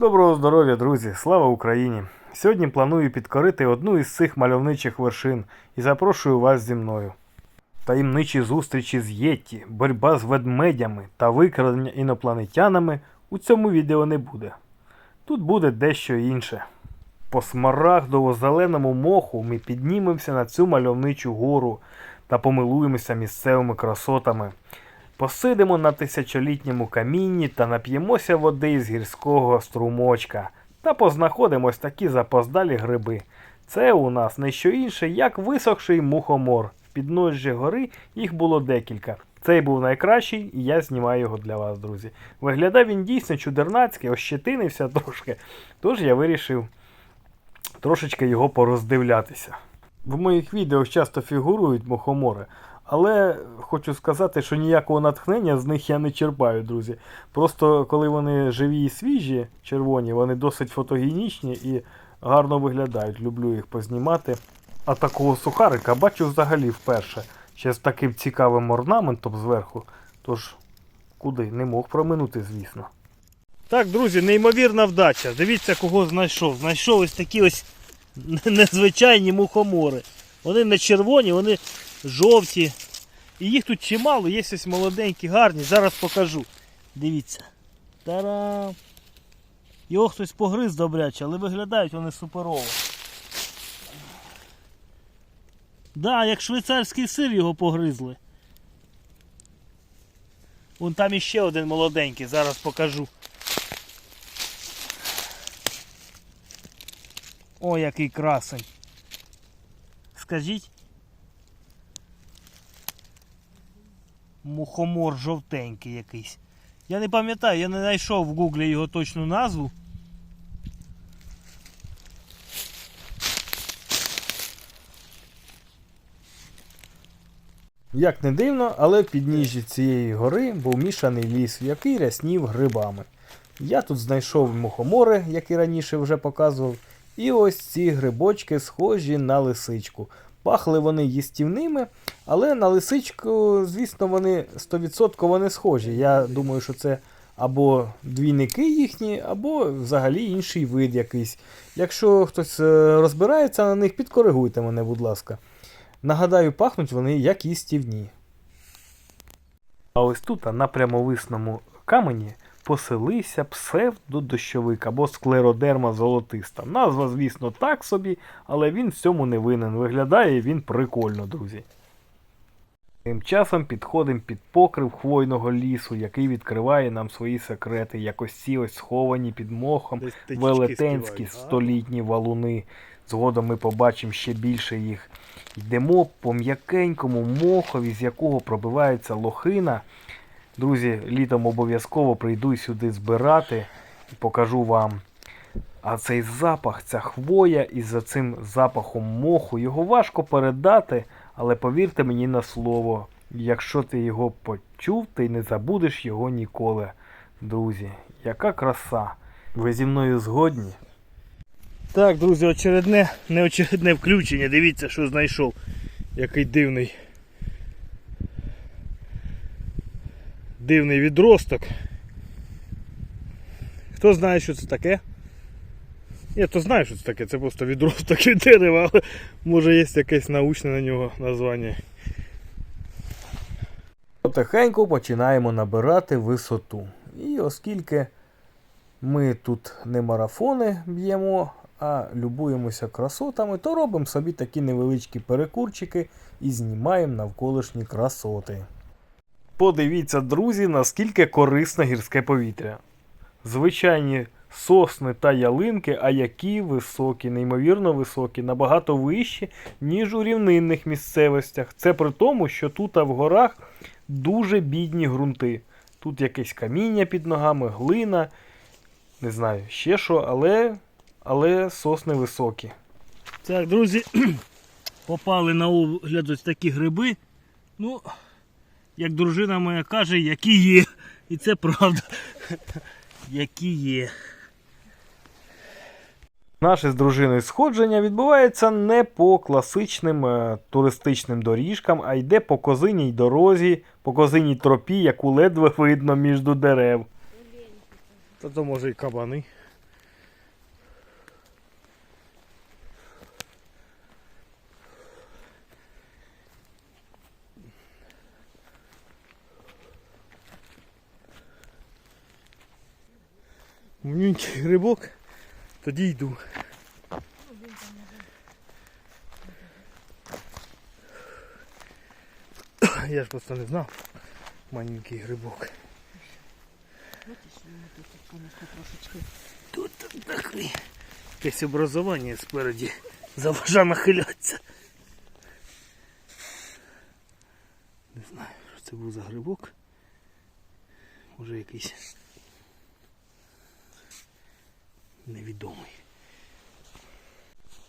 Доброго здоров'я, друзі! Слава Україні! Сьогодні планую підкорити одну із цих мальовничих вершин і запрошую вас зі мною. Таємничі зустрічі з Єтті, боротьба з ведмедями та викрадення інопланетянами у цьому відео не буде. Тут буде дещо інше. По смарагдово-зеленому моху ми піднімемося на цю мальовничу гору та помилуємося місцевими красотами. Посидимо на тисячолітньому камінні та нап'ємося води з гірського струмочка та познаходимось такі запоздалі гриби. Це у нас не що інше, як висохший мухомор. В підножжі гори їх було декілька. Цей був найкращий, і я знімаю його для вас, друзі. Виглядав він дійсно чудернацький, ощетинився трошки. Тож я вирішив трошечки його пороздивлятися. В моїх відео часто фігурують мухомори, але хочу сказати, що ніякого натхнення з них я не черпаю, друзі. Просто коли вони живі і свіжі, червоні, вони досить фотогенічні і гарно виглядають. Люблю їх познімати. А такого сухарика бачу взагалі вперше. Ще з таким цікавим орнаментом зверху. Тож, куди? Не мог проминути, звісно. Так, друзі, неймовірна вдача. Дивіться, кого знайшов. Знайшов ось такі ось незвичайні мухомори. Вони не червоні, вони жовті. І їх тут чимало, є ось молоденькі, гарні. Зараз покажу. Дивіться. Та-дам! Його хтось погриз добряче, але виглядають вони суперово. Да, як швейцарський сир його погризли. Вон там іще один молоденький, зараз покажу. О, який красень. Скажіть. Мухомор жовтенький якийсь. Я не пам'ятаю, я не знайшов в гуглі його точну назву. Як не дивно, але в підніжжі цієї гори був мішаний ліс, який ряснів грибами. Я тут знайшов мухомори, які раніше вже показував, і ось ці грибочки схожі на лисичку. Пахли вони їстівними, але на лисичку, звісно, вони 100% не схожі. Я думаю, що це або двійники їхні, або взагалі інший вид якийсь. Якщо хтось е, розбирається на них, підкоригуйте мене, будь ласка. Нагадаю, пахнуть вони як їстівні. А ось тут, на прямовисному камені, поселився псевдодощовик або склеродерма золотиста. Назва, звісно, так собі, але він в цьому не винен. Виглядає він прикольно, друзі. Тим часом підходимо під покрив хвойного лісу, який відкриває нам свої секрети, як ось ці ось сховані під мохом велетенські співають, а? столітні валуни. Згодом ми побачимо ще більше їх. Йдемо по м'якенькому мохові, з якого пробивається лохина. Друзі, літом обов'язково прийду сюди збирати і покажу вам. А цей запах, ця хвоя із за цим запахом моху, його важко передати, але повірте мені на слово, якщо ти його почув, ти не забудеш його ніколи. Друзі, яка краса! Ви зі мною згодні? Так, друзі, очередне, неочередне включення. Дивіться, що знайшов. Який дивний. Дивний відросток. Хто знає, що це таке? Я то знаю, що це таке, це просто відросток від дерева, але може є якесь научне на нього названня. Потихеньку починаємо набирати висоту. І оскільки ми тут не марафони б'ємо, а любуємося красотами, то робимо собі такі невеличкі перекурчики і знімаємо навколишні красоти. Подивіться, друзі, наскільки корисне гірське повітря. Звичайні сосни та ялинки, а які високі, неймовірно високі, набагато вищі, ніж у рівнинних місцевостях. Це при тому, що тут а в горах дуже бідні ґрунти. Тут якесь каміння під ногами, глина, не знаю ще що, але, але сосни високі. Так, друзі, попали на огляд ось такі гриби. Ну, як дружина моя каже, які є. І це правда. Які є. Наше з дружиною сходження відбувається не по класичним е, туристичним доріжкам, а йде по козиній дорозі, по козиній тропі, яку ледве видно між дерев. Та то може і кабани. Манюнький грибок, тоді йду. Я ж просто не знав. Маленький грибок. Тут, трошечки. Якесь образування спереді заважа нахилятися. Не знаю, що це був за грибок. Може якийсь невідомий.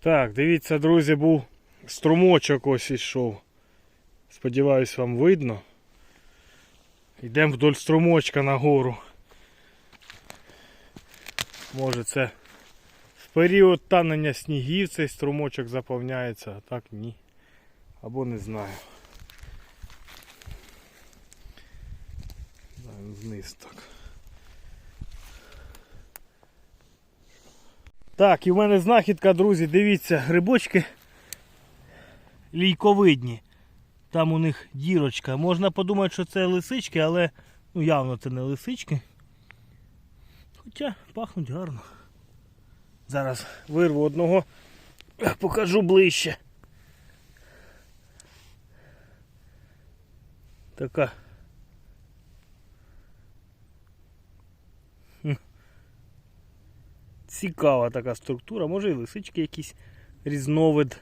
Так, дивіться, друзі, був струмочок ось ішов. Сподіваюсь, вам видно. Йдемо вдоль струмочка нагору. Може це в період танення снігів цей струмочок заповняється, а так ні. Або не знаю. Вниз так. Так, і в мене знахідка, друзі, дивіться, грибочки лійковидні. Там у них дірочка. Можна подумати, що це лисички, але ну, явно це не лисички. Хоча пахнуть гарно. Зараз вирву одного, покажу ближче. Така. Цікава така структура, може і лисички якісь різновид.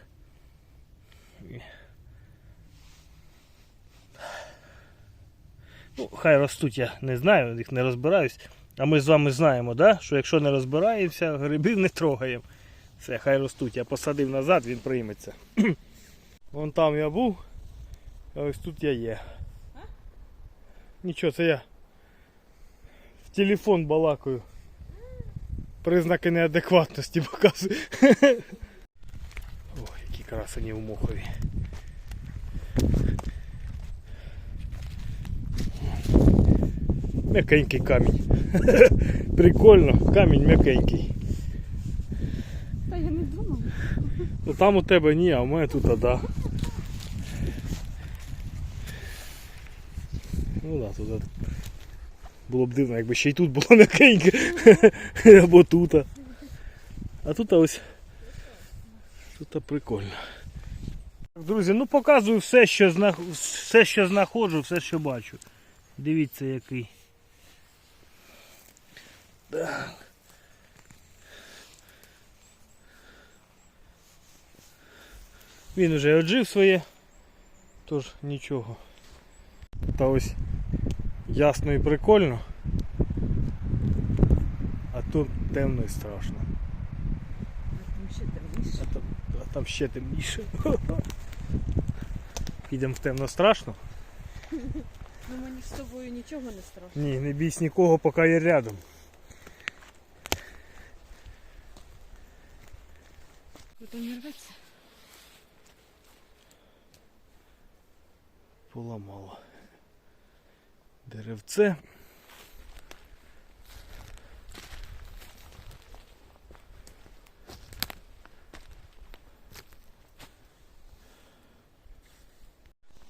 Ну, хай ростуть, я не знаю, їх не розбираюсь. А ми з вами знаємо, да? що якщо не розбираємося, грибів не трогаємо. Все, хай ростуть. Я посадив назад, він прийметься. Вон там я був, а ось тут я є. Нічого, це я в телефон балакаю. Признаки неадекватності показую. Ой, які красені в Мохові. М'якенький камінь. Прикольно, камінь м'якенький. Та я не думала. Ну там у тебе ні, а у мене тут а да. Ну да, тут було б дивно, якби ще й тут було м'якеньке. Або тут. А тут ось. Тут прикольно. Друзі, ну показую все, що зна... все, що знаходжу, все, що бачу. Дивіться який. Так. Він уже оджив своє, тож нічого. Та ось ясно і прикольно. А тут темно і страшно. А там ще темніше. А там, а там ще темніше. Підемо в темно страшно? Ну мені з тобою нічого не страшно. Ні, не бійсь нікого, поки я рядом. Деревце.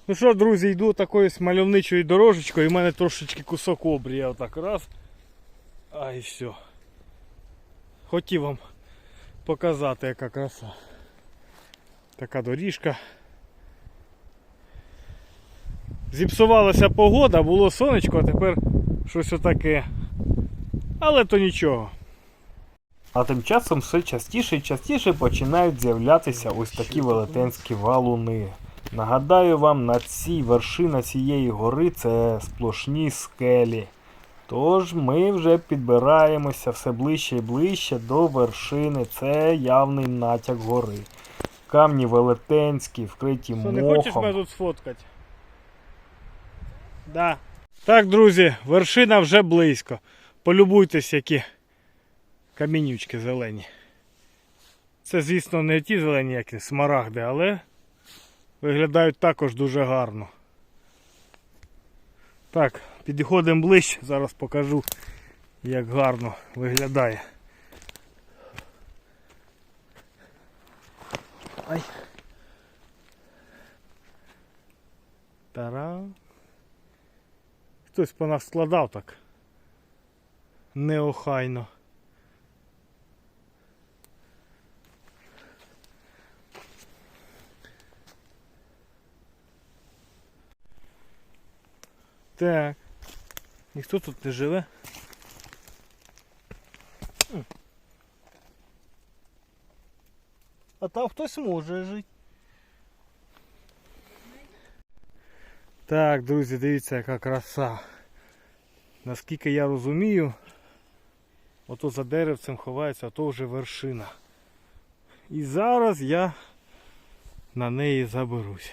Ну що, друзі, йду такою ось мальовничою дорожечкою, і в мене трошечки кусок обрія отак раз. А і все. Хотів вам показати, яка краса. Така доріжка. Зіпсувалася погода, було сонечко, а тепер щось отаке. Але то нічого. А тим часом все частіше і частіше починають з'являтися ось такі велетенські валуни. Нагадаю вам, на цій вершина цієї гори це сплошні скелі. Тож ми вже підбираємося все ближче і ближче до вершини. Це явний натяк гори. Камні велетенські, вкриті Що, мохом. не хочеш мене тут сфоткати? Да. Так, друзі, вершина вже близько. Полюбуйтесь, які камінючки зелені. Це, звісно, не ті зелені, як смарагди, але виглядають також дуже гарно. Так, підходимо ближче, зараз покажу, як гарно виглядає. Ай. Тара. Хтось по нас складав так неохайно. Так, ніхто тут не живе. А там хтось може жити. Так, друзі, дивіться, яка краса. Наскільки я розумію, ото за деревцем ховається, а то вже вершина. І зараз я на неї заберусь.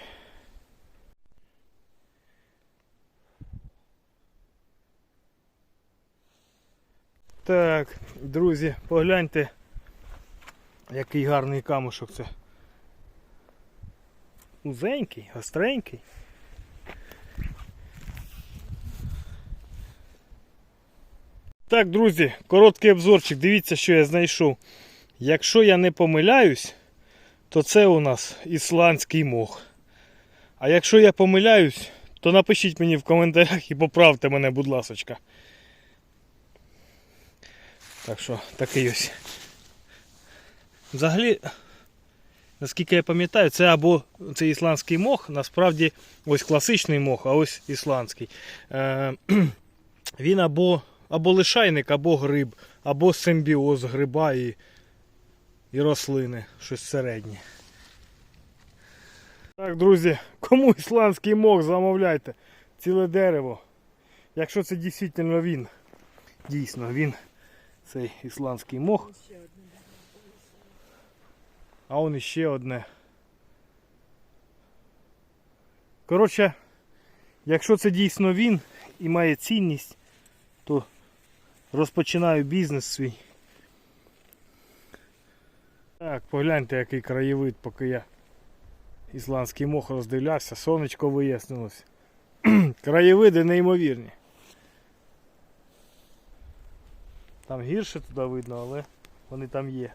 Так, друзі, погляньте, який гарний камушок це. Узенький, гостренький. Так, друзі, короткий обзорчик. Дивіться, що я знайшов. Якщо я не помиляюсь, то це у нас ісландський мох. А якщо я помиляюсь, то напишіть мені в коментарях і поправте мене, будь ласочка. Так що, такий ось. Взагалі, наскільки я пам'ятаю, це або це ісландський мох, насправді ось класичний мох, а ось ісландський. Е, він або, або лишайник, або гриб, або симбіоз гриба і, і рослини, щось середнє. Так, друзі, кому ісландський мох замовляйте, ціле дерево. Якщо це дійсно він, дійсно він, цей ісландський мох. А он іще одне. Коротше, якщо це дійсно він і має цінність, то розпочинаю бізнес свій. Так, погляньте, який краєвид, поки я ісландський мох роздивлявся, сонечко вияснилось. Краєвиди неймовірні. Там гірше туди видно, але вони там є.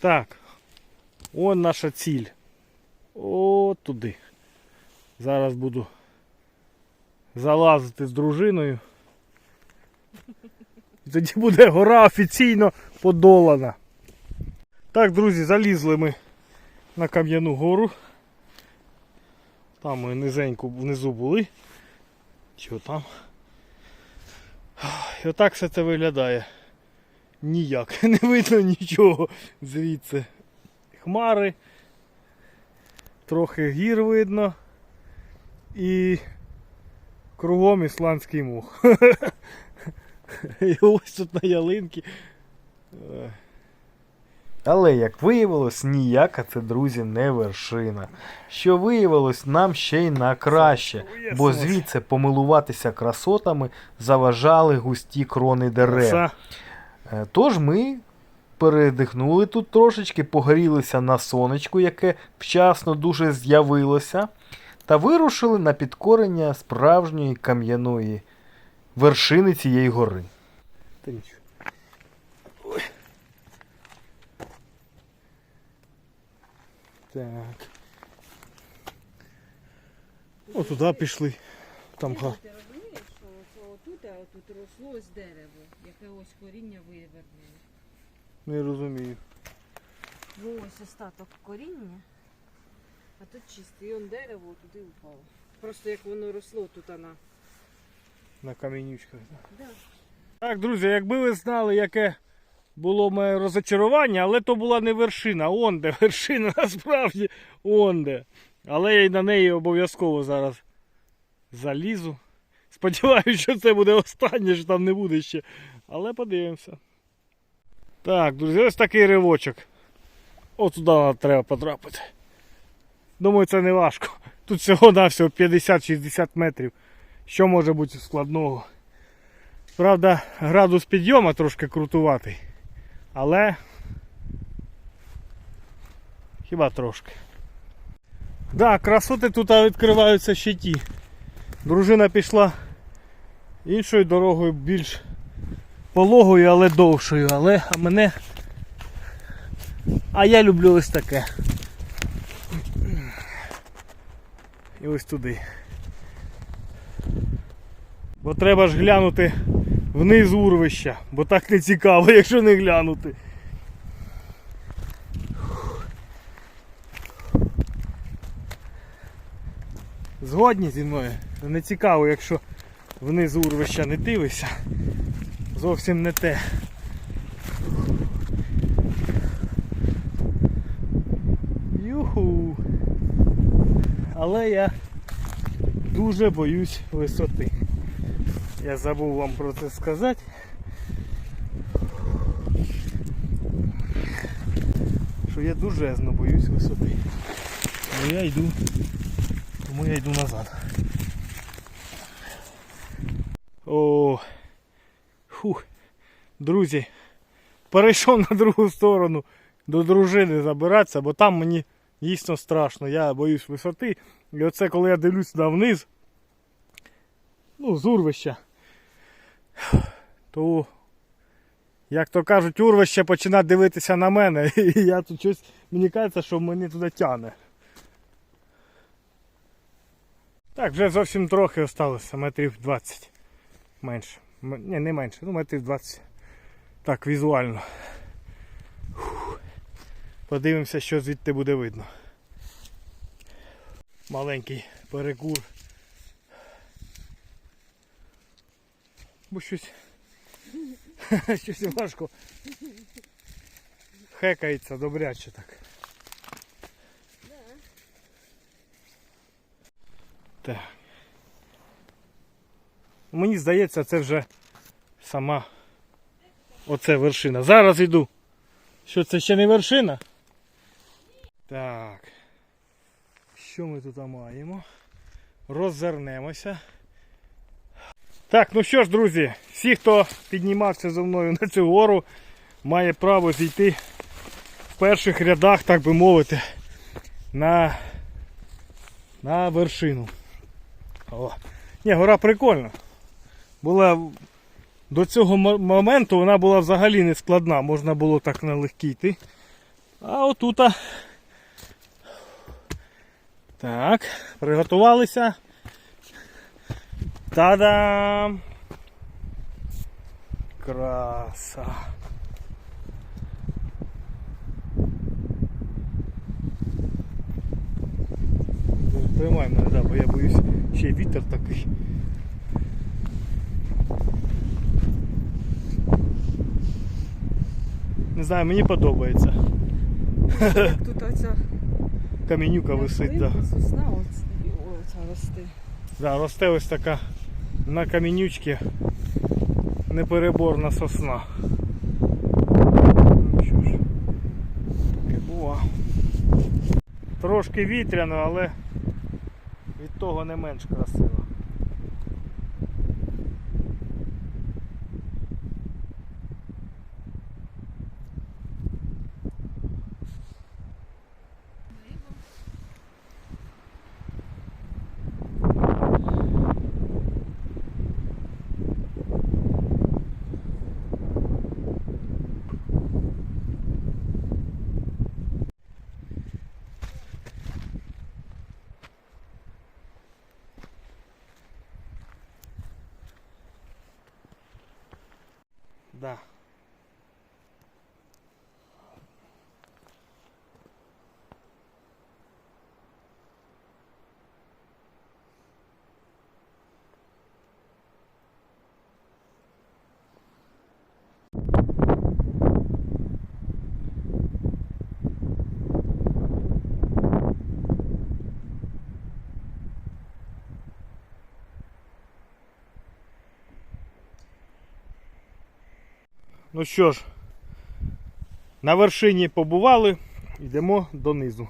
Так. Он наша ціль. О, туди. Зараз буду залазити з дружиною. І тоді буде гора офіційно подолана. Так, друзі, залізли ми на Кам'яну гору. Там ми низенько внизу були. Що там? І отак все це виглядає. Ніяк. Не видно нічого звідси. Хмари. Трохи гір видно. І кругом ісландський мух. І ось тут на ялинки. Але як виявилось, ніяка це, друзі, не вершина. Що виявилось нам ще й на краще, бо звідси помилуватися красотами заважали густі крони дерев. Е, Тож ми передихнули тут трошечки, погорілися на сонечку, яке вчасно дуже з'явилося, та вирушили на підкорення справжньої кам'яної вершини цієї гори. Та нічого. Ой. Так. О, туди пішли. Там га. Ти розумієш, що це отут, а отут росло ось дерево, яке ось коріння вивернуло. Не розумію. Ну ось остаток коріння, а тут чистий. І он дерево туди впало. Просто як воно росло тут вона. На камінючках. Да. Так, друзі, якби ви знали, яке було моє розочарування, але то була не вершина, онде вершина, насправді онде. Але я й на неї обов'язково зараз залізу. Сподіваюся, що це буде останнє, що там не буде ще. Але подивимося. Так, друзі, ось такий ривочок. От туди треба потрапити. Думаю, це не важко. Тут всього-навсього 50-60 метрів. Що може бути складного? Правда, градус підйому трошки крутуватий. Але хіба трошки. Да, красоти тут відкриваються ще ті. Дружина пішла іншою дорогою, більш пологою, але довшою. Але а мене. А я люблю ось таке. І ось туди. Бо треба ж глянути вниз урвища, бо так не цікаво, якщо не глянути. Згодні зі мною. Не цікаво, якщо вниз урвища не дивишся. Зовсім не те. Юху. Але я дуже боюсь висоти. Я забув вам про це сказати. Що я дужезно боюсь висоти. Тому я йду. Тому я йду назад. О. Фух. Друзі. Перейшов на другу сторону до дружини забиратися, бо там мені дійсно страшно. Я боюсь висоти. І оце коли я дивлюсь вниз, ну, з урвища, то, як то кажуть, урвище починає дивитися на мене. І я тут щось, мені кажеться, що мене туди тягне. Так, вже зовсім трохи осталося, метрів 20. Менше. Ні, не менше, ну метрів 20. Так, візуально. Подивимося, що звідти буде видно. Маленький перекур. Бо щось. щось важко. Хекається добряче так. Так. Мені здається, це вже сама оце вершина. Зараз йду. Що це ще не вершина? Так. Що ми тут маємо? Роззирнемося. Так, ну що ж, друзі, всі, хто піднімався зі мною на цю гору, має право зійти в перших рядах, так би мовити, на, на вершину. О. Ні, гора прикольна. Була до цього моменту вона була взагалі не складна, можна було так налегкі йти. А отута. Так, приготувалися. Та-дам! Краса. Тримай мене, да, бо я боюсь, ще й вітер такий. Не знаю, мені подобається. Тут оця Каменюка висить, да. ялинка, сосна оця росте. Да, росте ось така на камінючки непереборна сосна. Ну. Трошки вітряно, але від того не менш красиво. Да. Ну що ж, на вершині побували, йдемо донизу.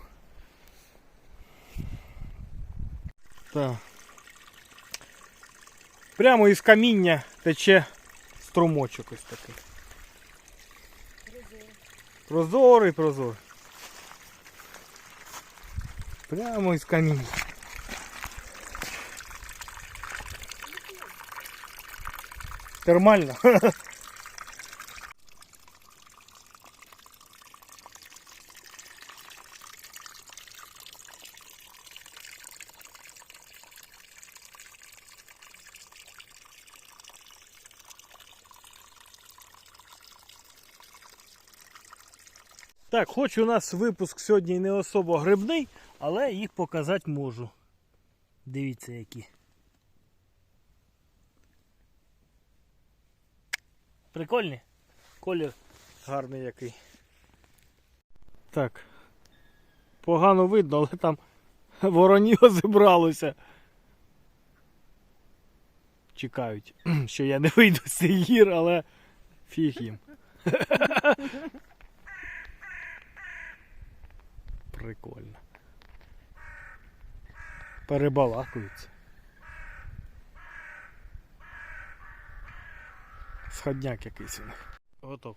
Так. Прямо із каміння тече струмочок ось такий. Прозорий, прозорий. Прямо із каміння. Термально. Так, хоч у нас випуск сьогодні не особо грибний, але їх показати можу. Дивіться які. Прикольні? Колір гарний який. Так. Погано видно, але там вороньо зібралося. Чекають, що я не вийду з цих гір, але фіг їм. Прикольно. Перебалакуються. Сходняк якийсь у них. Готов.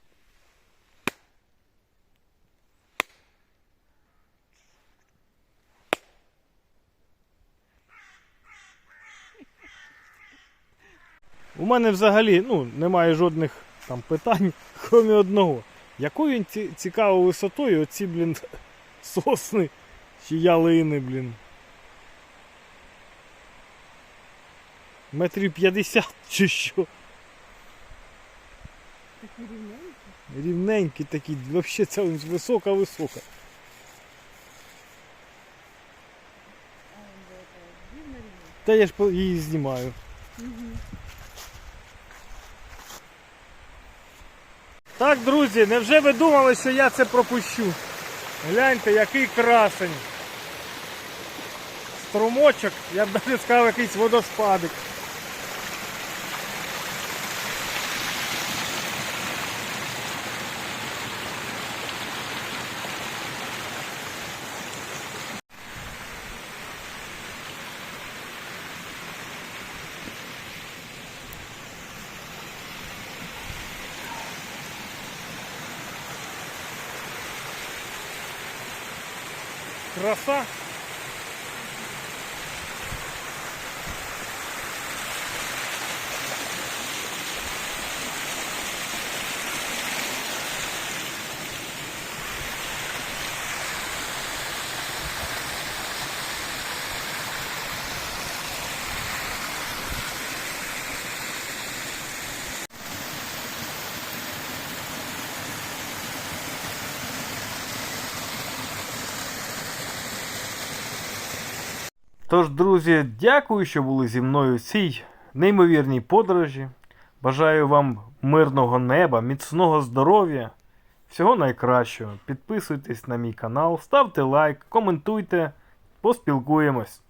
У мене взагалі ну, немає жодних там питань, крім одного. Якою він цікавою висотою оці, блін, сосни чи ялини, блін. Метрів 50 чи що. Такі рівненькі. Рівненькі такі, взагалі це висока-висока. Та я ж її знімаю. Так, друзі, невже ви думали, що я це пропущу? Гляньте, який красень. Струмочок, я б навіть сказав, якийсь водоспадик. Краса. Тож, друзі, дякую, що були зі мною в цій неймовірній подорожі. Бажаю вам мирного неба, міцного здоров'я, всього найкращого. Підписуйтесь на мій канал, ставте лайк, коментуйте, поспілкуємось.